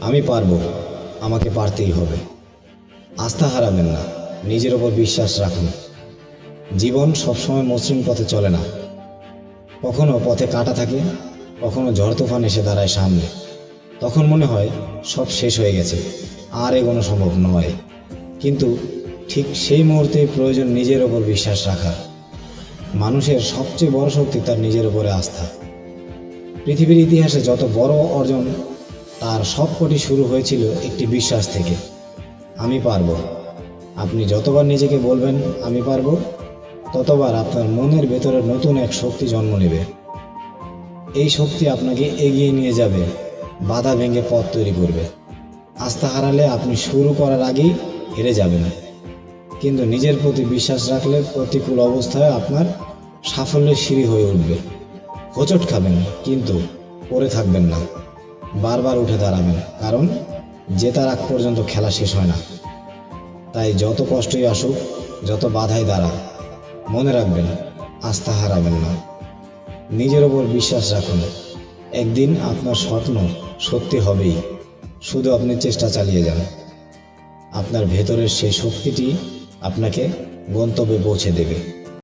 আমি পারব, আমাকে পারতেই হবে। আস্থা হারাবেন না, নিজের ওপর বিশ্বাস রাখুন। জীবন সবসময় মসৃণ পথে চলে না। কখনো পথে কাটা থাকে, কখনো ঝড় তুফান এসে দাঁড়ায় সামনে। তখন মনে হয় সব শেষ হয়ে গেছে, আর এগোনো সম্ভব নয়। কিন্তু ঠিক সেই মুহূর্তে প্রয়োজন নিজের ওপর বিশ্বাস রাখা। মানুষের সবচেয়ে বড় শক্তি তার নিজের উপরে আস্থা। পৃথিবীর ইতিহাসে যত বড় অর্জন তার সবকটি শুরু হয়েছিল একটি বিশ্বাস থেকে। আমি পারব। আপনি যতবার নিজেকে বলবেন, আমি পারব, ততবার আপনার মনের ভেতরে নতুন এক শক্তি জন্ম নেবে। এই শক্তি আপনাকে এগিয়ে নিয়ে যাবে, বাধা ভেঙে পথ তৈরি করবে। আস্থা হারালে আপনি শুরু করার আগেই হেরে যাবেন। কিন্তু নিজের প্রতি বিশ্বাস রাখলে প্রতিকূল অবস্থায় আপনার সাফল্যের সিঁড়ি হয়ে উঠবে। হোঁচট খাবেন, কিন্তু পড়ে থাকবেন না। বারবার উঠে দাঁড়াবেন, কারণ জেতার আগ পর্যন্ত খেলা শেষ হয় না। তাই যত কষ্টই আসুক, যত বাধাই দাঁড়া মনে রাখবেন, আস্থা হারাবেন না। নিজের ওপর বিশ্বাস রাখুন, একদিন আপনার স্বপ্ন সত্যি হবেই, শুধু আপনি চেষ্টা চালিয়ে যান। আপনার ভেতরের সেই শক্তিটি আপনাকে গন্তব্যে পৌঁছে দেবে।